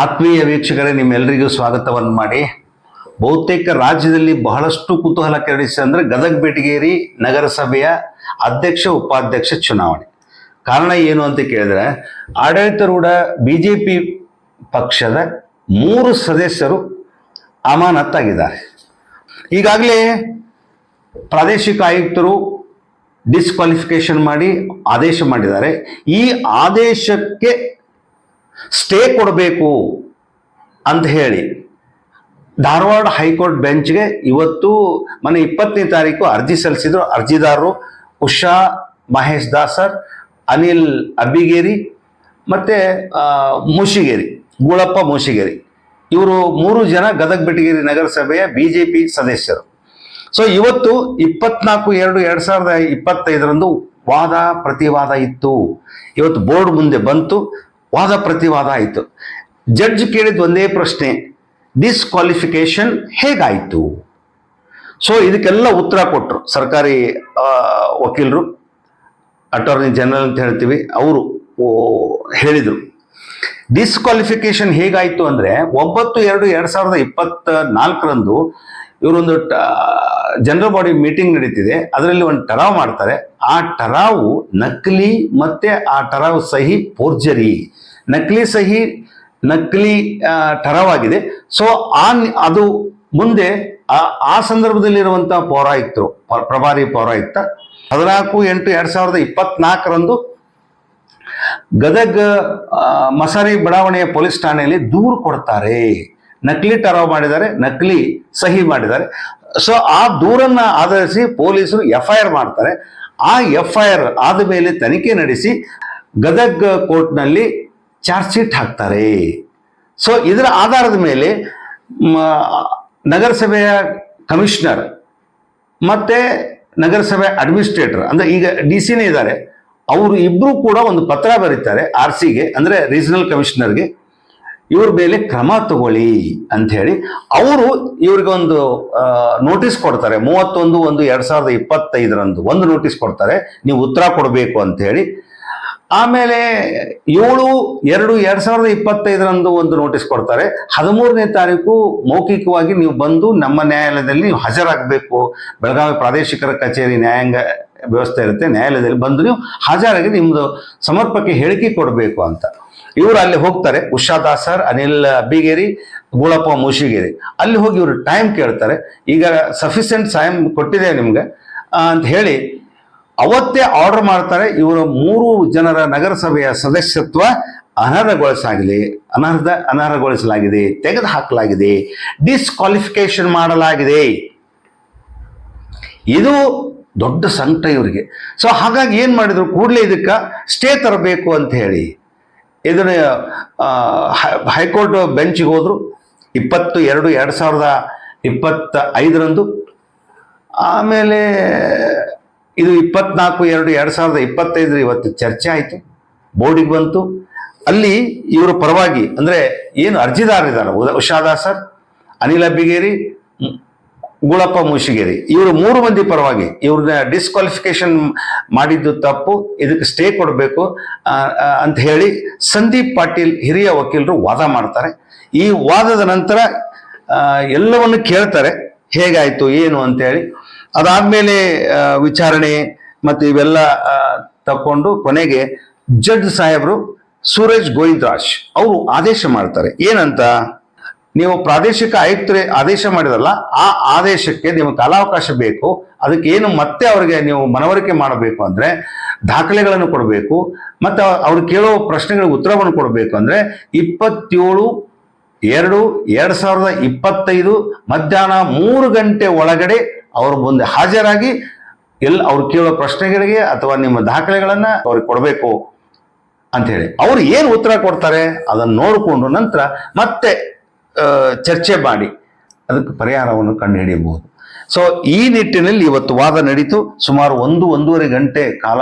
ಆತ್ಮೀಯ ವೀಕ್ಷಕರೇ ನಿಮ್ಮೆಲ್ಲರಿಗೂ ಸ್ವಾಗತವನ್ನು ಮಾಡಿ. ಬಹುತೇಕ ರಾಜ್ಯದಲ್ಲಿ ಬಹಳಷ್ಟು ಕುತೂಹಲ ಕೆರಳಿಸಿದೆ ಅಂದರೆ ಗದಗ, ಬೆಟಗೇರಿ ನಗರಸಭೆಯ ಅಧ್ಯಕ್ಷ, ಉಪಾಧ್ಯಕ್ಷ ಚುನಾವಣೆ. ಕಾರಣ ಏನು ಅಂತ ಕೇಳಿದ್ರೆ ಆಡಳಿತಾರೂಢ ಬಿ ಜೆ ಪಿ ಪಕ್ಷದ ಮೂರು ಸದಸ್ಯರು ಅಮಾನತ್ತಾಗಿದ್ದಾರೆ ಈಗಾಗಲೇ ಪ್ರಾದೇಶಿಕ ಆಯುಕ್ತರು ಡಿಸ್ಕ್ವಾಲಿಫಿಕೇಶನ್ ಮಾಡಿ ಆದೇಶ ಮಾಡಿದ್ದಾರೆ. ಈ ಆದೇಶಕ್ಕೆ ಸ್ಟೇ ಕೊಡಬೇಕು ಅಂತ ಹೇಳಿ ಧಾರವಾಡ ಹೈಕೋರ್ಟ್ ಬೆಂಚ್ಗೆ ಇವತ್ತು ಮನೆ ಇಪ್ಪತ್ತನೇ ತಾರೀಕು ಅರ್ಜಿ ಸಲ್ಲಿಸಿದ್ರು ಅರ್ಜಿದಾರರು ಉಷಾ, ಮಹೇಶ್ ದಾಸರ್, ಅನಿಲ್ ಅಬ್ಬಿಗೇರಿ ಮತ್ತು ಮುಷಿಗೇರಿ, ಗೂಳಪ್ಪ ಮುಷಿಗೇರಿ. ಇವರು ಮೂರು ಜನ ಗದಗ ಬೆಟಗೇರಿ ನಗರಸಭೆಯ ಬಿ ಜೆ ಪಿ ಸದಸ್ಯರು. ಸೊ ಇವತ್ತು ಇಪ್ಪತ್ನಾಲ್ಕು ಎರಡು ಎರಡು ಸಾವಿರದ ಇಪ್ಪತ್ತೈದರಂದು ವಾದ, ಪ್ರತಿವಾದ ಇತ್ತು. ಇವತ್ತು ಬೋರ್ಡ್ ಮುಂದೆ ಬಂತು. ವಾದ ಪ್ರತಿವಾದ ಆಯಿತು. ಜಡ್ಜ್ ಕೇಳಿದ ಒಂದೇ ಪ್ರಶ್ನೆ ಡಿಸ್ಕ್ವಾಲಿಫಿಕೇಶನ್ ಹೇಗಾಯಿತು? ಸೊ ಇದಕ್ಕೆಲ್ಲ ಉತ್ತರ ಕೊಟ್ಟರು ಸರ್ಕಾರಿ ವಕೀಲರು ಅಟಾರ್ನಿ ಜನರಲ್ ಅಂತ ಹೇಳ್ತೀವಿ, ಅವರು ಹೇಳಿದರು. ಡಿಸ್ಕ್ವಾಲಿಫಿಕೇಶನ್ ಹೇಗಾಯಿತು ಅಂದರೆ, ಒಂಬತ್ತು ಎರಡು ಎರಡು ಸಾವಿರದ ಇಪ್ಪತ್ತ ನಾಲ್ಕರಂದು ಇವರೊಂದು ಜನರಲ್ ಬಾಡಿ ಮೀಟಿಂಗ್ ನಡೀತಿದೆ, ಅದರಲ್ಲಿ ಒಂದು ಟರಾವ್ ಮಾಡ್ತಾರೆ. ಆ ಟರಾವು ನಕಲಿ ಮತ್ತೆ ಆ ಟರಾವ್ ಸಹಿ ಪೋರ್ಜರಿ ನಕಲಿ ಸಹಿ, ನಕಲಿ ಟರಾವ್ ಆಗಿದೆ ಸೊ ಆ ಅದು ಮುಂದೆ, ಆ ಸಂದರ್ಭದಲ್ಲಿರುವಂಥ ಪೌರಾಯುಕ್ತರು ಪ್ರಭಾರಿ ಪೌರಾಯುಕ್ತ ಹದಿನಾಲ್ಕು ಎಂಟು ಎರಡು ಸಾವಿರದ ಇಪ್ಪತ್ನಾಲ್ಕರಂದು ಗದಗ ಮಸಾರಿ ಬಡಾವಣೆಯ ಪೊಲೀಸ್ ಠಾಣೆಯಲ್ಲಿ ದೂರು ಕೊಡ್ತಾರೆ. ನಕಲಿ ಟರಾವ್ ಮಾಡಿದ್ದಾರೆ, ನಕಲಿ ಸಹಿ ಮಾಡಿದ್ದಾರೆ. ಸೊ ಆ ದೂರನ್ನ ಆಧರಿಸಿ ಪೊಲೀಸರು ಎಫ್ ಐ ಆರ್ ಮಾಡ್ತಾರೆ. ಆ ಎಫ್ ಐ ಆರ್ ಆದ ಮೇಲೆ ತನಿಖೆ ನಡೆಸಿ ಗದಗ್ ಕೋರ್ಟ್ನಲ್ಲಿ ಚಾರ್ಜ್ ಶೀಟ್ ಹಾಕ್ತಾರೆ. ಸೊ ಇದರ ಆಧಾರದ ಮೇಲೆ ನಗರಸಭೆಯ ಕಮಿಷನರ್ ಮತ್ತೆ ನಗರಸಭೆ ಅಡ್ಮಿನಿಸ್ಟ್ರೇಟರ್, ಅಂದ್ರೆ ಈಗ ಡಿ ಸಿನೇ ಇದ್ದಾರೆ, ಅವರು ಇಬ್ರು ಕೂಡ ಒಂದು ಪತ್ರ ಬರೀತಾರೆ ಆರ್ ಸಿಗೆ, ಅಂದ್ರೆ ರೀಜನಲ್ ಕಮಿಷನರ್ಗೆ. ಇವ್ರ ಮೇಲೆ ಕ್ರಮ ತಗೊಳ್ಳಿ ಹೇಳಿ ಅವರು ಇವ್ರಿಗೆ ಒಂದು ನೋಟಿಸ್ ಕೊಡ್ತಾರೆ. ಮೂವತ್ತೊಂದು ಒಂದು ಎರಡ್ ಸಾವಿರದ ಇಪ್ಪತ್ತೈದರಂದು ಒಂದು ನೋಟಿಸ್ ಕೊಡ್ತಾರೆ. ನೀವು ಉತ್ತರ ಕೊಡಬೇಕು ಅಂತ ಹೇಳಿ. ಆಮೇಲೆ ಏಳು, ಎರಡು, ಎರಡ್ ಸಾವಿರದ ಇಪ್ಪತ್ತೈದರಂದು ಒಂದು ನೋಟಿಸ್ ಕೊಡ್ತಾರೆ. ಹದಿಮೂರನೇ ತಾರೀಕು ಮೌಖಿಕವಾಗಿ ನೀವು ಬಂದು ನಮ್ಮ ನ್ಯಾಯಾಲಯದಲ್ಲಿ ನೀವು ಹಾಜರಾಗಬೇಕು. ಬೆಳಗಾವಿ ಪ್ರಾದೇಶಿಕರ ಕಚೇರಿ ನ್ಯಾಯಾಂಗ ವ್ಯವಸ್ಥೆ ಇರುತ್ತೆ. ನ್ಯಾಯಾಲಯದಲ್ಲಿ ಬಂದು ನೀವು ಹಾಜರಾಗಿ ನಿಮ್ಮದು ಸಮರ್ಪಕ್ಕೆ ಹೇಳಿಕೆ ಕೊಡಬೇಕು ಅಂತ. ಇವರು ಅಲ್ಲಿ ಹೋಗ್ತಾರೆ ಉಷಾ ದಾಸರ್ ಅನಿಲ್ ಅಬ್ಬಿಗೇರಿ ಗೂಳಪ್ಪ ಮೂಶಿಗೇರಿ ಅಲ್ಲಿ ಹೋಗಿ ಇವರು ಟೈಮ್ ಕೇಳ್ತಾರೆ, ಈಗ ಸಫಿಷಿಯೆಂಟ್ ಸಾಯಂ ಕೊಟ್ಟಿದೆ ನಿಮ್ಗೆ ಅಂತ ಹೇಳಿ ಅವತ್ತೇ ಆರ್ಡರ್ ಮಾಡ್ತಾರೆ, ಇವರ ಮೂರು ಜನರ ನಗರಸಭೆಯ ಸದಸ್ಯತ್ವ ಅನರ್ಹಗೊಳಿಸಲಾಗಿದೆ, ಅನರ್ಹದ, ಅನರ್ಹಗೊಳಿಸಲಾಗಿದೆ ತೆಗೆದು ಹಾಕಲಾಗಿದೆ ಡಿಸ್ಕ್ವಾಲಿಫಿಕೇಶನ್ ಮಾಡಲಾಗಿದೆ. ಇದು ದೊಡ್ಡ ಸಂಕಟ ಇವರಿಗೆ. ಸೊ ಹಾಗಾಗಿ ಏನು ಮಾಡಿದ್ರು, ಕೂಡಲೇ ಇದಕ್ಕೆ ಸ್ಟೇ ತರಬೇಕು ಅಂತ ಹೇಳಿ. ಇದನ್ನ ಹೈಕೋರ್ಟ್ ಬೆಂಚಿಗೆ ಹೋದರು. ಇಪ್ಪತ್ತು ಎರಡು ಎರಡು ಸಾವಿರದ ಇಪ್ಪತ್ತ ಐದರಂದು ಆಮೇಲೆ ಇದು ಇಪ್ಪತ್ನಾಲ್ಕು ಎರಡು ಎರಡು ಸಾವಿರದ ಇಪ್ಪತ್ತೈದರ ಇವತ್ತು ಚರ್ಚೆ ಆಯಿತು. ಬೋರ್ಡಿಗೆ ಬಂತು. ಅಲ್ಲಿ ಇವರ ಪರವಾಗಿ ಅಂದರೆ ಏನು ಅರ್ಜಿದಾರರಿದ್ದಾರೆ ಉಷಾದಾಸರ್ ಉಷಾ ಸರ್ ಅನಿಲ ಅಬ್ಬಿಗೇರಿ ಮ್, ಗುಳಪ್ಪ ಮುಷಿಗೇರಿ. ಇವರು ಮೂರು ಮಂದಿ ಪರವಾಗಿ ಇವ್ರನ್ನ ಡಿಸ್ಕ್ವಾಲಿಫಿಕೇಶನ್ ಮಾಡಿದ್ದು ತಪ್ಪು, ಇದಕ್ಕೆ ಸ್ಟೇ ಕೊಡಬೇಕು ಅಂತ ಹೇಳಿ ಸಂದೀಪ್ ಪಾಟೀಲ್ ಹಿರಿಯ ವಕೀಲರು ವಾದ ಮಾಡ್ತಾರೆ. ಈ ವಾದದ ನಂತರ ಎಲ್ಲವನ್ನು ಕೇಳ್ತಾರೆ, ಹೇಗಾಯಿತು, ಏನು ಅಂತೇಳಿ ಅದಾದ್ಮೇಲೆ ವಿಚಾರಣೆ ಮತ್ತು ಇವೆಲ್ಲ ತಕೊಂಡು ಕೊನೆಗೆ ಜಡ್ಜ್ ಸಾಹೇಬರು ಸೂರಜ್ ಗೋವಿಂದರಾಜ್ ಅವರು ಆದೇಶ ಮಾಡ್ತಾರೆ. ಏನಂತ? ನೀವು ಪ್ರಾದೇಶಿಕ ಆಯುಕ್ತರೇ ಆದೇಶ ಮಾಡಿದಲ್ಲ ಆ ಆದೇಶಕ್ಕೆ ನೀವು ಕಾಲಾವಕಾಶ ಬೇಕು. ಅದಕ್ಕೆ ಏನು ಮತ್ತೆ ಅವರಿಗೆ ನೀವು ಮನವರಿಕೆ ಮಾಡಬೇಕು ಅಂದರೆ ದಾಖಲೆಗಳನ್ನು ಕೊಡಬೇಕು, ಮತ್ತು ಅವ್ರು ಕೇಳೋ ಪ್ರಶ್ನೆಗಳಿಗೆ ಉತ್ತರವನ್ನು ಕೊಡಬೇಕು ಅಂದರೆ ಇಪ್ಪತ್ತೇಳು, ಎರಡು ಎರಡು ಸಾವಿರದ ಇಪ್ಪತ್ತೈದು ಮಧ್ಯಾಹ್ನ ಮೂರು ಗಂಟೆ ಒಳಗಡೆ ಅವ್ರ ಮುಂದೆ ಹಾಜರಾಗಿ ಎಲ್ಲಿ ಅವ್ರು ಕೇಳೋ ಪ್ರಶ್ನೆಗಳಿಗೆ ಅಥವಾ ನಿಮ್ಮ ದಾಖಲೆಗಳನ್ನು ಅವ್ರಿಗೆ ಕೊಡಬೇಕು ಅಂತ ಹೇಳಿ. ಅವ್ರು ಏನು ಉತ್ತರ ಕೊಡ್ತಾರೆ ಅದನ್ನು ನೋಡಿಕೊಂಡು ನಂತರ ಮತ್ತೆ ಚರ್ಚೆ ಮಾಡಿ. ಅದಕ್ಕೆ ಪರಿಹಾರವನ್ನು ಕಂಡುಹಿಡಿಯಬಹುದು. ಸೊ ಈ ನಿಟ್ಟಿನಲ್ಲಿ ಇವತ್ತು ವಾದ ನಡೀತು. ಸುಮಾರು ಒಂದು, ಒಂದೂವರೆ ಗಂಟೆ ಕಾಲ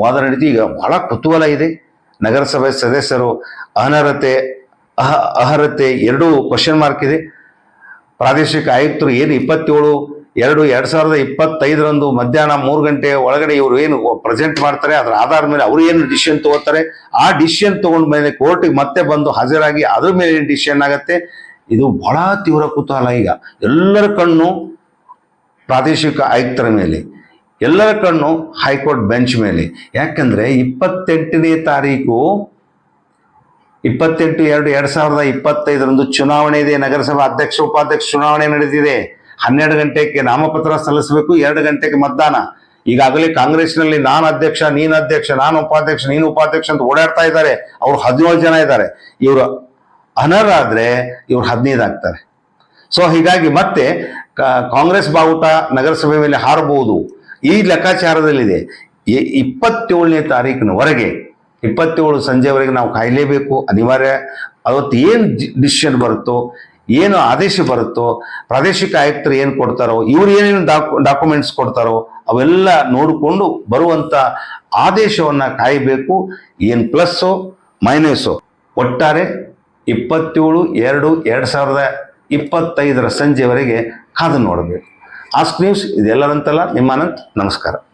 ವಾದ ನಡೀತು. ಈಗ ಬಹಳ ಕುತೂಹಲ ಇದೆ. ನಗರಸಭೆ ಸದಸ್ಯರು ಅನರ್ಹತೆ, ಅಹ, ಅರ್ಹತೆ ಎರಡೂ ಕ್ವಶನ್ ಮಾರ್ಕ್ ಇದೆ. ಪ್ರಾದೇಶಿಕ ಆಯುಕ್ತರು ಏನು ಇಪ್ಪತ್ತೇಳು ಎರಡು ಎರಡು ಸಾವಿರದ ಇಪ್ಪತ್ತೈದರಂದು ಮಧ್ಯಾಹ್ನ ಮೂರು ಗಂಟೆ ಒಳಗಡೆ ಇವರು ಏನು ಪ್ರೆಸೆಂಟ್ ಮಾಡ್ತಾರೆ, ಅದರ ಆಧಾರದ ಮೇಲೆ ಅವರು ಏನು ಡಿಸಿಷನ್ ತಗೋತಾರೆ, ಆ ಡಿಸಿಷನ್ ತಗೊಂಡ ಮೇಲೆ ಕೋರ್ಟಿಗೆ ಮತ್ತೆ ಬಂದು ಹಾಜರಾಗಿ ಅದ್ರ ಮೇಲೆ ಡಿಸಿಷನ್ ಆಗತ್ತೆ? ಇದು ಬಹಳ ತೀವ್ರ ಕುತೂಹಲ ಈಗ. ಎಲ್ಲರ ಕಣ್ಣು ಪ್ರಾದೇಶಿಕ ಆಯುಕ್ತರ ಮೇಲೆ, ಎಲ್ಲರ ಕಣ್ಣು ಹೈಕೋರ್ಟ್ ಬೆಂಚ್ ಮೇಲೆ. ಯಾಕಂದ್ರೆ ಇಪ್ಪತ್ತೆಂಟನೇ ತಾರೀಕು, ಇಪ್ಪತ್ತೆಂಟು ಎರಡು ಎರಡು ಸಾವಿರದ ಇಪ್ಪತ್ತೈದರಂದು ಚುನಾವಣೆ ಇದೆ, ನಗರಸಭಾ ಅಧ್ಯಕ್ಷ, ಉಪಾಧ್ಯಕ್ಷ ಚುನಾವಣೆ ನಡೆದಿದೆ. ಹನ್ನೆರಡು ಗಂಟೆಗೆ ನಾಮಪತ್ರ ಸಲ್ಲಿಸಬೇಕು, ಎರಡು ಗಂಟೆಗೆ ಮತದಾನ ಈಗಾಗಲೇ ಕಾಂಗ್ರೆಸ್ನಲ್ಲಿ ನಾನು ಅಧ್ಯಕ್ಷ, ನೀನು ಅಧ್ಯಕ್ಷ, ನಾನು ಉಪಾಧ್ಯಕ್ಷ, ನೀನು ಉಪಾಧ್ಯಕ್ಷ ಅಂತ ಓಡಾಡ್ತಾ ಇದ್ದಾರೆ. ಅವ್ರು ಹದಿನೇಳು ಜನ ಇದ್ದಾರೆ. ಇವರು ಅನರ್ಹರಾದ್ರೆ ಇವ್ರು ಹದಿನೈದು ಆಗ್ತಾರೆ. ಸೊ ಹೀಗಾಗಿ ಮತ್ತೆ ಕಾಂಗ್ರೆಸ್ ಬಾವುಟ ನಗರಸಭೆ ಮೇಲೆ ಹಾರಬಹುದು. ಈ ಲೆಕ್ಕಾಚಾರದಲ್ಲಿದೆ. ಇಪ್ಪತ್ತೇಳನೇ ತಾರೀಕಿನವರೆಗೆ ಇಪ್ಪತ್ತೇಳು ಸಂಜೆವರೆಗೆ ನಾವು ಕಾಯಲೇಬೇಕು. ಅನಿವಾರ್ಯ. ಅವತ್ತು ಏನು ಡಿಸಿಷನ್ ಬರುತ್ತೋ ಏನು ಆದೇಶ ಬರುತ್ತೋ, ಪ್ರಾದೇಶಿಕ ಆಯುಕ್ತರು ಏನು ಕೊಡ್ತಾರೋ, ಇವ್ರು ಏನೇನು ಡಾಕು ಡಾಕ್ಯುಮೆಂಟ್ಸ್ ಕೊಡ್ತಾರೋ, ಅವೆಲ್ಲ ನೋಡಿಕೊಂಡು ಬರುವಂತ ಆದೇಶವನ್ನ ಕಾಯಬೇಕು. ಏನು ಪ್ಲಸ್ಸು, ಮೈನಸ್ಸು. ಒಟ್ಟಾರೆ ಇಪ್ಪತ್ತೇಳು ಎರಡು ಎರಡು ಸಾವಿರದ ಇಪ್ಪತ್ತೈದರ ಸಂಜೆವರೆಗೆ ಕಾದು ನೋಡಬೇಕು. ಆಸ್ಕ್ ನ್ಯೂಸ್, ಇದೆಲ್ಲರಂತಲ್ಲ, ನಿಮ್ಮ ಅನಂತ್, ನಮಸ್ಕಾರ.